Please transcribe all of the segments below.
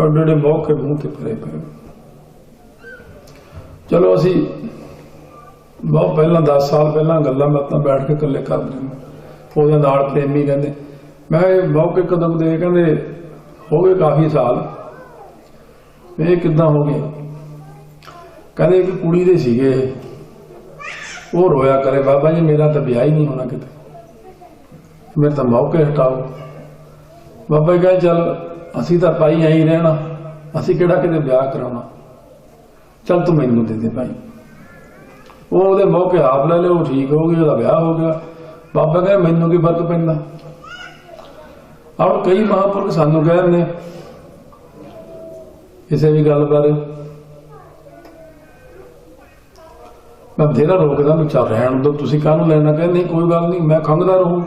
ਔਰ ਜਿਹੜੇ ਮੌਕੇ ਮੂੰਹ ਤੇ ਭਰੇ ਪਏ। ਚਲੋ ਅਸੀਂ ਬਹੁਤ ਪਹਿਲਾਂ 10 ਸਾਲ ਪਹਿਲਾਂ ਗੱਲਾਂ ਬਾਤਾਂ ਬੈਠ ਕੇ ਇਕੱਲੇ ਕਰਦੇ ਨੇ ਉਹਦੇ ਨਾਲ ਪ੍ਰੇਮੀ ਕਹਿੰਦੇ ਮੈਂ ਮੌਕੇ ਕਦਮ ਦੇ ਕਹਿੰਦੇ, ਹੋ ਗਏ ਕਾਫੀ ਸਾਲ। ਇਹ ਕਿੱਦਾਂ ਹੋ ਗਏ? ਕਹਿੰਦੇ ਇੱਕ ਕੁੜੀ ਦੇ ਸੀਗੇ। ਉਹ ਰੋਇਆ ਕਰੇ, ਬਾਬਾ ਜੀ, ਮੇਰਾ ਤਾਂ ਵਿਆਹ ਹੀ ਨਹੀਂ ਹੋਣਾ ਕਿਤੇ। ਮੇਰੇ ਤਾਂ ਮੌਕੇ ਹਟਾਓ। ਬਾਬਾ ਜੀ ਕਹਿੰਦੇ, ਚੱਲ ਅਸੀਂ ਤਾਂ ਭਾਈ ਐਂ ਹੀ ਰਹਿਣਾ। ਅਸੀਂ ਕਿਹੜਾ ਕਿਤੇ ਵਿਆਹ ਕਰਾਉਣਾ। ਚੱਲ ਤੂੰ ਮੈਨੂੰ ਦੇ ਦੇ ਭਾਈ। ਉਹ ਉਹਦੇ ਮੌਕੇ ਆਪ ਲੈ ਲਿਆ ਠੀਕ ਹੋ ਗਿਆ, ਉਹਦਾ ਵਿਆਹ ਹੋ ਗਿਆ। ਬਾਬਾ ਕਹਿੰਦਾ, ਮੈਨੂੰ ਕੀ ਫ਼ਰਕ ਪੈਂਦਾ? ਆਹ ਕਈ ਮਹਾਂਪੁਰਖ ਸਾਨੂੰ ਕਹਿੰਦੇ ਨੇ ਕਿਸੇ ਵੀ ਗੱਲ ਬਾਰੇ। ਮੈਂ ਬਥੇਰਾ ਰੋਕਦਾ, ਮੈਂ ਚੱਲ ਰਹਿਣ ਦੋ, ਤੁਸੀਂ ਕਾਹਨੂੰ ਲੈਣਾ? ਕਹਿੰਦੇ ਕੋਈ ਗੱਲ ਨਹੀਂ, ਮੈਂ ਖੰਘਦਾ ਰਹੂੰ।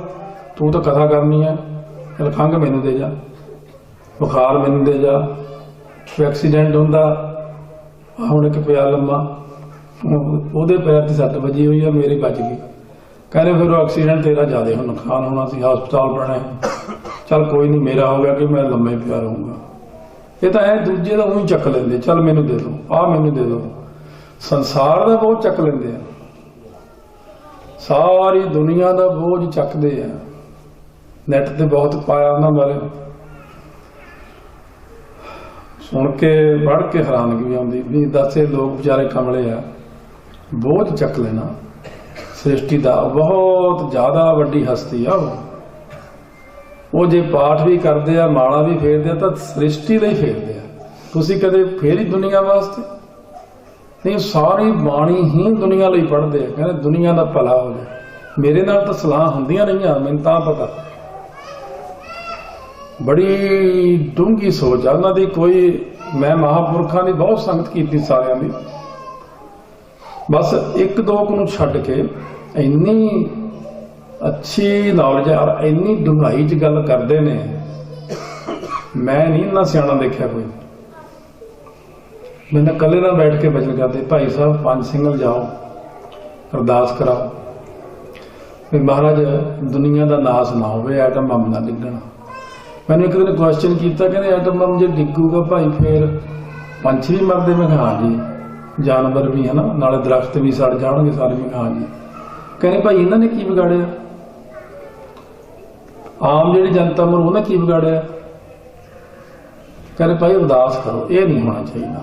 ਤੂੰ ਤਾਂ ਕਥਾ ਕਰਨੀ ਹੈ। ਚਲ ਖੰਘ, ਮੈਨੂੰ ਦੇ ਜਾ। ਬੁਖਾਰ ਮੈਨੂੰ ਦੇ ਜਾ, ਕੋਈ ਐਕਸੀਡੈਂਟ ਹੁੰਦਾ, ਆਹ ਹੁਣ ਇੱਕ ਪਿਆ ਲੰਮਾ ਉਹਦੇ ਪੈਰ ਤੇ ਸੱਟ ਵੱਜੀ ਹੋਈ ਆ, ਮੇਰੇ ਬਚ ਗਈ। ਕਹਿੰਦੇ ਫਿਰ ਉਹ ਐਕਸੀਡੈਂਟ ਤੇਰਾ ਜ਼ਿਆਦਾ ਹੁਣ ਨੁਕਸਾਨ ਹੋਣਾ ਸੀ, ਹਸਪਤਾਲ ਪੈਣਾ ਚਲ ਕੋਈ ਨਹੀਂ ਮੇਰਾ ਹੋ ਗਿਆ ਕਿ ਮੈਂ ਲੰਮੇ ਪਿਆ ਰਹੂੰਗਾ। ਇਹ ਤਾਂ ਇਹ ਦੂਜੇ ਦਾ ਉਹੀ ਚੱਕ ਲੈਂਦੇ, ਚਲ ਮੈਨੂੰ ਦੇ ਦਿਓ ਆ ਮੈਨੂੰ ਦੇ ਦਿਓ ਸੰਸਾਰ ਦਾ ਬਹੁਤ ਚੱਕ ਲੈਂਦੇ ਆ। ਸਾਰੀ ਦੁਨੀਆ ਦਾ ਬੋਝ ਚੱਕਦੇ ਆ। ਨੈਟ ਤੇ ਬਹੁਤ ਪਾਇਆ ਉਹਨਾਂ ਬਾਰੇ। ਸੁਣ ਕੇ ਪੜ ਕੇ ਹੈਰਾਨਗੀ ਆਉਂਦੀ, ਵੀ ਦੱਸੇ ਲੋਕ ਵਿਚਾਰੇ ਕਮਲੇ ਆ ਬੋਝ ਚੱਕ ਲੈਣਾ। ਸ੍ਰਿਸ਼ਟੀ ਦਾ ਬਹੁਤ ਜ਼ਿਆਦਾ ਵੱਡੀ ਹਸਤੀ ਆ ਉਹ। ਉਹ ਜੇ ਪਾਠ ਵੀ ਕਰਦੇ ਆ, ਮਾਲਾ ਵੀ ਫੇਰਦੇ ਆ, ਤਾਂ ਸ੍ਰਿਸ਼ਟੀ ਲਈ ਫੇਰਦੇ ਆ। ਤੁਸੀਂ ਕਦੇ ਫੇਰੀ ਦੁਨੀਆ ਵਾਸਤੇ? ਨਹੀਂ, ਸਾਰੀ ਬਾਣੀ ਹੀ ਦੁਨੀਆ ਲਈ ਪੜ੍ਹਦੇ ਆ। ਕਹਿੰਦੇ ਦੁਨੀਆ ਦਾ ਭਲਾ ਹੋ ਜਾਏ। ਮੇਰੇ ਨਾਲ ਤਾਂ ਸਲਾਹ ਹੁੰਦੀਆਂ ਰਹੀਆਂ, ਮੈਨੂੰ ਤਾਂ ਪਤਾ। ਬੜੀ ਡੂੰਗੀ ਸੋਚ ਆ। ਉਹਨਾਂ ਦੀ ਕੋਈ, ਮੈਂ ਮਹਾਪੁਰਖਾਂ ਦੀ ਬਹੁਤ ਸੰਗਤ ਕੀਤੀ ਸਾਰਿਆਂ ਦੀ। ਬਸ ਇੱਕ ਦੋ ਨੂੰ ਛੱਡ ਕੇ ਇੰਨੀ ਅੱਛੀ ਨੌਲੇਜ ਔਰ ਇੰਨੀ ਡੂੰਘਾਈ 'ਚ ਗੱਲ ਕਰਦੇ ਨੇ, ਮੈਂ ਨਹੀਂ ਇੰਨਾ ਸਿਆਣਾ ਦੇਖਿਆ ਕੋਈ। ਮੈਂ ਇਕੱਲੇ ਨਾਲ ਬੈਠ ਕੇ ਬਚਨ ਕਰਦੇ, ਭਾਈ ਸਾਹਿਬ, ਪੰਜ ਸਿੰਗਲ ਜਾਓ, ਅਰਦਾਸ ਕਰਾਓ। ਵੀ ਮਹਾਰਾਜ ਦੁਨੀਆ ਦਾ ਨਾਸ ਨਾ ਹੋਵੇ ਐਟਮ ਬੰਬ ਨਾ ਡਿੱਗਣ। ਮੈਨੂੰ ਇੱਕ ਦਿਨ ਕੁਐਸਚਨ ਕੀਤਾ ਕਹਿੰਦੇ ਐਟਮ ਬੰਬ ਜੇ ਡਿੱਗੂਗਾ ਭਾਈ ਫੇਰ ਪੰਛੀ ਵੀ ਮਰਦੇ ਮੈਂ ਕਿਹਾ ਜੀ ਜਾਨਵਰ ਵੀ ਹਨਾ ਨਾਲੇ ਦਰਖਤ ਵੀ ਸੜ ਜਾਣਗੇ ਸਾਰੇ ਮੈਂ ਕਿਹਾ ਜੀ ਕਹਿੰਦੇ ਭਾਈ ਇਹਨਾਂ ਨੇ ਕੀ ਵਿਗਾੜਿਆ ਆਮ ਜਿਹੜੀ ਜਨਤਾ ਮਰ ਉਹਨੇ ਕੀ ਵਿਗਾੜਿਆ ਕਹਿੰਦੇ ਭਾਈ ਅਰਦਾਸ ਕਰੋ ਇਹ ਨਹੀਂ ਹੋਣਾ ਚਾਹੀਦਾ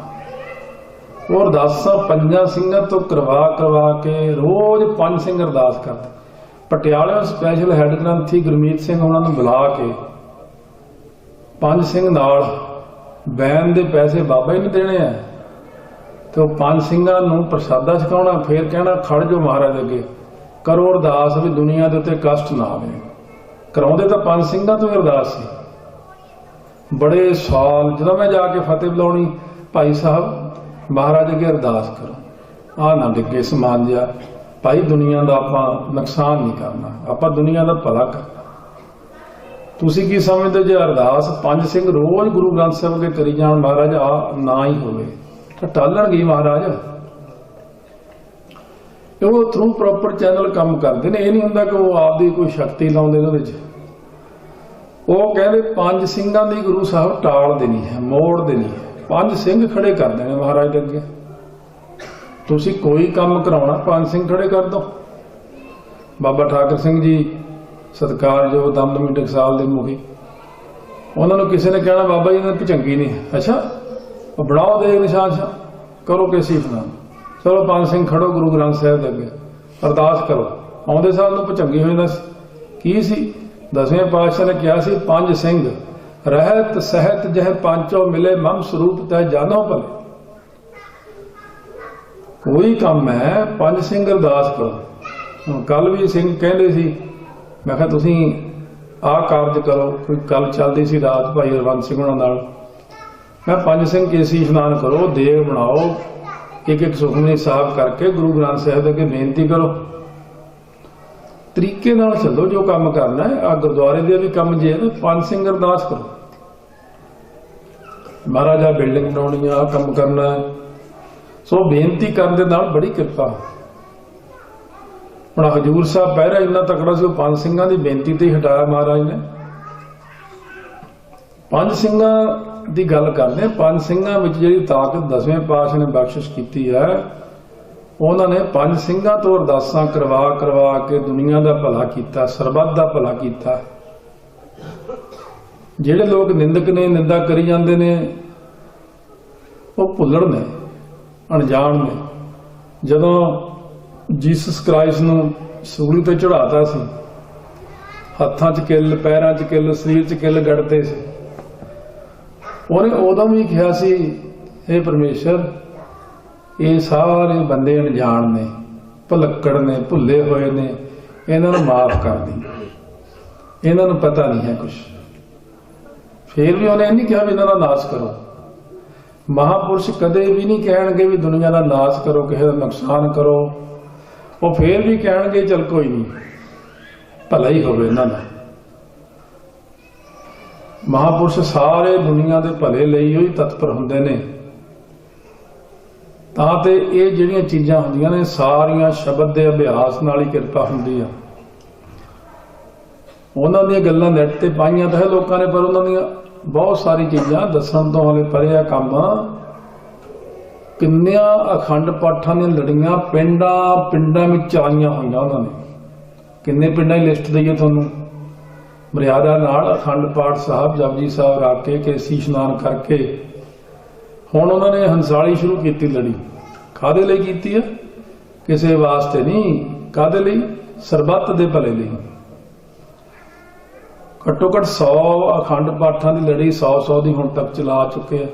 ਉਹ ਅਰਦਾਸਾਂ ਪੰਜਾਂ ਸਿੰਘਾਂ ਤੋਂ ਕਰਵਾ ਕਰਵਾ ਕੇ ਰੋਜ਼ ਪੰਜ ਸਿੰਘ ਅਰਦਾਸ ਕਰਦੇ ਪਟਿਆਲੇ ਸਪੈਸ਼ਲ ਹੈੱਡ ਗ੍ਰੰਥੀ ਗੁਰਮੀਤ ਸਿੰਘ ਉਹਨਾਂ ਨੂੰ ਬੁਲਾ ਕੇ ਪੰਜ ਸਿੰਘ ਨਾਲ ਬੈਨ ਦੇ ਪੈਸੇ ਬਾਬਾ ਹੀ ਨਹੀਂ ਦੇਣੇ ਆ ਤੇ ਉਹ ਪੰਜ ਸਿੰਘਾਂ ਨੂੰ ਪ੍ਰਸ਼ਾਦਾ ਛਕਾਉਣਾ, ਫੇਰ ਕਹਿਣਾ, ਖੜ ਜੋ ਮਹਾਰਾਜ ਅੱਗੇ। ਕਰੋ ਅਰਦਾਸ ਵੀ ਦੁਨੀਆ ਦੇ ਉੱਤੇ ਕਸ਼ਟ ਨਾ ਆਵੇ। ਕਰਾਉਂਦੇ ਤਾਂ ਪੰਜ ਸਿੰਘਾਂ ਤੋਂ ਅਰਦਾਸ ਸੀ। ਬੜੇ ਸਾਲ ਜਦੋਂ ਮੈਂ ਜਾ ਕੇ ਫਤਿਹ ਬੁਲਾਉਣੀ, ਭਾਈ ਸਾਹਿਬ, ਮਹਾਰਾਜ ਅੱਗੇ ਅਰਦਾਸ ਕਰੋ। ਆ ਨਾ ਡਿੱਗੇ ਸਮਾਨ ਜਿਹਾ। ਭਾਈ ਦੁਨੀਆ ਦਾ ਆਪਾਂ ਨੁਕਸਾਨ ਨਹੀਂ ਕਰਨਾ। ਆਪਾਂ ਦੁਨੀਆ ਦਾ ਭਲਾ ਕਰਨਾ। ਤੁਸੀਂ ਕੀ ਸਮਝਦੇ ਜੇ ਅਰਦਾਸ? ਪੰਜ ਸਿੰਘ ਰੋਜ਼ ਗੁਰੂ ਗ੍ਰੰਥ ਸਾਹਿਬ ਅੱਗੇ ਕਰੀ ਜਾਣ ਮਹਾਰਾਜ, ਆ ਨਾ ਹੀ ਹੋਵੇ। ਤਾਂ ਟਾਲਣਗੇ ਮਹਾਰਾਜ। ਉਹ ਥਰੂ ਪ੍ਰੋਪਰ ਚੈਨਲ ਕੰਮ ਕਰਦੇ ਨੇ? ਇਹ ਨਹੀਂ ਹੁੰਦਾ ਕਿ ਉਹ ਆਪਦੀ ਕੋਈ ਸ਼ਕਤੀ ਲਾਉਂਦੇ ਨੇ ਉਹਦੇ ਵਿੱਚ ਉਹ ਕਹਿੰਦੇ ਪੰਜ ਸਿੰਘਾਂ ਦੀ ਗੁਰੂ ਸਾਹਿਬ ਟਾਲ ਦੇਣੀ ਹੈ ਮੋੜ ਦੇਣੀ ਹੈ। ਪੰਜ ਸਿੰਘ ਖੜੇ ਕਰਦੇ ਨੇ ਮਹਾਰਾਜ ਦੇ ਅੱਗੇ। ਤੁਸੀਂ ਕੋਈ ਕੰਮ ਕਰਾਉਣਾ, ਪੰਜ ਸਿੰਘ ਖੜੇ ਕਰ ਦੋ। ਬਾਬਾ ਠਾਕਰ ਸਿੰਘ ਜੀ ਸਤਿਕਾਰਯੋਗ ਦਮਦਮੀ ਟਕਸਾਲ ਦੇ ਮੁਖੀ ਉਹਨਾਂ ਨੂੰ ਕਿਸੇ ਨੇ ਕਹਿਣਾ, ਬਾਬਾ ਜੀ, ਇਹਨਾਂ ਦੀ ਚੰਗੀ ਨਹੀਂ। ਅੱਛਾ, ਉਹ ਬਣਾਓ ਦੇ ਨਿਸ਼ਾਨ ਸ਼ਾ ਕਰੋ ਕੇਸੀ ਫਨਾ ਚਲੋ ਪੰਜ ਸਿੰਘ ਖੜੋ ਗੁਰੂ ਗ੍ਰੰਥ ਸਾਹਿਬ ਦੇ ਅੱਗੇ। ਅਰਦਾਸ ਕਰੋ। ਆਉਂਦੇ ਸਾਲ ਨੂੰ ਭਚੰਗੀ ਹੋ ਜਾਂਦਾ ਕੀ ਸੀ? ਦਸਵੇਂ ਪਾਤਸ਼ਾਹ ਨੇ ਕਿਹਾ ਸੀ, ਪੰਜ ਸਿੰਘ, ਰਹਿਤ ਸਹਿਤ ਜਹ ਪੰਚੋ ਮਿਲੇ, ਮਮ ਸਰੂਪ ਤੈ ਜਾਨੋ ਭਲੇ। ਕੋਈ ਕੰਮ ਹੈ, ਪੰਜ ਸਿੰਘ ਅਰਦਾਸ ਕਰੋ। ਕੱਲ ਵੀ ਸਿੰਘ ਕਹਿੰਦੇ ਸੀ ਮੈਂ ਕਿਹਾ, ਤੁਸੀਂ ਆਹ ਕਾਰਜ ਕਰੋ, ਕੋਈ ਕੱਲ ਚੱਲਦੀ ਸੀ ਰਾਤ ਭਾਈ ਰਵੰਤ ਸਿੰਘ ਉਹਨਾਂ ਨਾਲ? ਮੈਂ ਪੰਜ ਸਿੰਘ ਕੇਸੀ ਇਸ਼ਨਾਨ ਕਰੋ ਦੇਗ ਬਣਾਓ ਇੱਕ ਇੱਕ ਸੁਖਮਨੀ ਸਾਹਿਬ ਕਰਕੇ ਗੁਰੂ ਗ੍ਰੰਥ ਸਾਹਿਬ ਦੇ ਅੱਗੇ ਬੇਨਤੀ ਕਰੋ। ਤਰੀਕੇ ਨਾਲ ਚੱਲੋ, ਜੋ ਕੰਮ ਕਰਨਾ ਹੈ ਆ ਗੁਰਦੁਆਰੇ ਦੇ ਵੀ ਕੰਮ ਜੇ ਹੈ ਪੰਜ ਸਿੰਘ ਅਰਦਾਸ ਕਰੋ। ਮਹਾਰਾਜਾ ਬਿਲਡਿੰਗ ਬਣਾਉਣੀ ਆ, ਆਹ ਕੰਮ ਕਰਨਾ ਸੋ ਬੇਨਤੀ ਕਰਨ ਦੇ ਨਾਲ ਬੜੀ ਕਿਰਪਾ। ਹੁਣ ਹਜੂਰ ਸਾਹਿਬ ਪਹਿਰਾ ਇੰਨਾ ਤਕੜਾ ਸੀ, ਉਹ ਪੰਜ ਸਿੰਘਾਂ ਦੀ ਬੇਨਤੀ ਤੇ ਹਟਾਇਆ ਮਹਾਰਾਜ ਨੇ। ਪੰਜ ਸਿੰਘਾਂ ਦੀ ਗੱਲ ਕਰਦੇ ਹਾਂ ਪੰਜ ਸਿੰਘਾਂ ਵਿੱਚ ਜਿਹੜੀ ਤਾਕਤ ਦਸਵੇਂ ਪਾਤਸ਼ਾਹ ਨੇ ਬਖਸ਼ਿਸ਼ ਕੀਤੀ ਹੈ, ਉਹਨਾਂ ਨੇ ਪੰਜ ਸਿੰਘਾਂ ਤੋਂ ਅਰਦਾਸਾਂ ਕਰਵਾ ਕਰਵਾ ਕੇ ਦੁਨੀਆ ਦਾ ਭਲਾ ਕੀਤਾ, ਸਰਬੱਤ ਦਾ ਭਲਾ ਕੀਤਾ। ਜਿਹੜੇ ਲੋਕ ਨਿੰਦਕ ਨੇ, ਨਿੰਦਾ ਕਰੀ ਜਾਂਦੇ ਨੇ, ਉਹ ਭੁੱਲੜ ਨੇ, ਅਣਜਾਣ ਨੇ। ਜਦੋਂ ਜੀਸਸ ਕ੍ਰਾਈਸਟ ਨੂੰ ਸੂਲੀ ਤੇ ਚੜਾਤਾ ਸੀ। ਹੱਥਾਂ 'ਚ ਕਿੱਲ, ਪੈਰਾਂ 'ਚ ਕਿੱਲ, ਸਰੀਰ 'ਚ ਕਿੱਲ ਗੜਦੇ ਸੀ। ਉਹਨੇ ਉਦੋਂ ਵੀ ਕਿਹਾ ਸੀ ਇਹ ਪਰਮੇਸ਼ਰ, ਇਹ ਸਾਰੇ ਬੰਦੇ ਅਣਜਾਣ ਨੇ, ਭਲੱਕੜ ਨੇ, ਭੁੱਲੇ ਹੋਏ ਨੇ, ਇਹਨਾਂ ਨੂੰ ਮਾਫ ਕਰ ਦੀ। ਇਹਨਾਂ ਨੂੰ ਪਤਾ ਨਹੀਂ ਹੈ ਕੁਝ ਫਿਰ ਵੀ ਉਹਨੇ ਇਹ ਨਹੀਂ ਕਿਹਾ ਵੀ ਇਹਨਾਂ ਦਾ ਨਾਸ਼ ਕਰੋ। ਮਹਾਪੁਰਸ਼ ਕਦੇ ਵੀ ਨਹੀਂ ਕਹਿਣਗੇ ਵੀ ਦੁਨੀਆ ਦਾ ਨਾਸ਼ ਕਰੋ, ਕਿਸੇ ਦਾ ਨੁਕਸਾਨ ਕਰੋ। ਉਹ ਫੇਰ ਵੀ ਕਹਿਣਗੇ, ਚਲ ਕੋਈ ਨਹੀਂ ਭਲਾ ਹੀ ਹੋਵੇ ਇਹਨਾਂ ਦਾ। ਮਹਾਪੁਰਸ਼ ਸਾਰੇ ਦੁਨੀਆ ਦੇ ਭਲੇ ਲਈ ਹੀ ਤਤਪਰ ਹੁੰਦੇ ਨੇ। ਤਾਂ ਤੇ ਇਹ ਜਿਹੜੀਆਂ ਚੀਜ਼ਾਂ ਹੁੰਦੀਆਂ ਨੇ, ਸਾਰੀਆਂ ਸ਼ਬਦ ਦੇ ਅਭਿਆਸ ਨਾਲ ਹੀ ਕਿਰਪਾ ਹੁੰਦੀ ਆ। ਉਹਨਾਂ ਦੀਆਂ ਗੱਲਾਂ ਨੈਟ ਤੇ ਪਾਈਆਂ ਤਾਂ ਹੈ ਲੋਕਾਂ ਨੇ, ਪਰ ਉਹਨਾਂ ਦੀਆਂ ਬਹੁਤ ਸਾਰੀ ਚੀਜ਼ਾਂ ਦੱਸਣ ਤੋਂ ਹਲੇ ਪਰੇ ਆ ਕੰਮ। ਕਿੰਨਿਆਂ ਅਖੰਡ ਪਾਠਾਂ ਦੀਆਂ ਲੜੀਆਂ ਪਿੰਡਾਂ ਪਿੰਡਾਂ ਵਿੱਚ ਆਈਆਂ ਹੋਈਆਂ ਉਹਨਾਂ ਨੇ। ਕਿੰਨੇ ਪਿੰਡਾਂ ਦੀ ਲਿਸਟ ਦਈਏ ਤੁਹਾਨੂੰ? ਮਰਿਆਦਾ ਨਾਲ ਅਖੰਡ ਪਾਠ ਸਾਹਿਬ ਜਪਜੀ ਸਾਹਿਬ ਰੱਖ ਕੇ ਕੇਸੀ ਇਸ਼ਨਾਨ ਕਰਕੇ ਹੁਣ ਉਹਨਾਂ ਨੇ ਹੰਸਾਲੀ ਸ਼ੁਰੂ ਕੀਤੀ ਲੜੀ। ਕਾਦੇ ਲਈ ਕੀਤੀ ਹੈ ਕਿਸੇ ਵਾਸਤੇ ਨਹੀਂ। ਕਾਦੇ ਲਈ? ਸਰਬੱਤ ਦੇ ਭਲੇ ਲਈ। ਘੱਟੋ ਘੱਟ 100 ਅਖੰਡ ਪਾਠਾਂ ਦੀ ਲੜੀ 100 100 ਦੀ ਹੁਣ ਤੱਕ ਚਲਾ ਚੁੱਕੇ ਆ।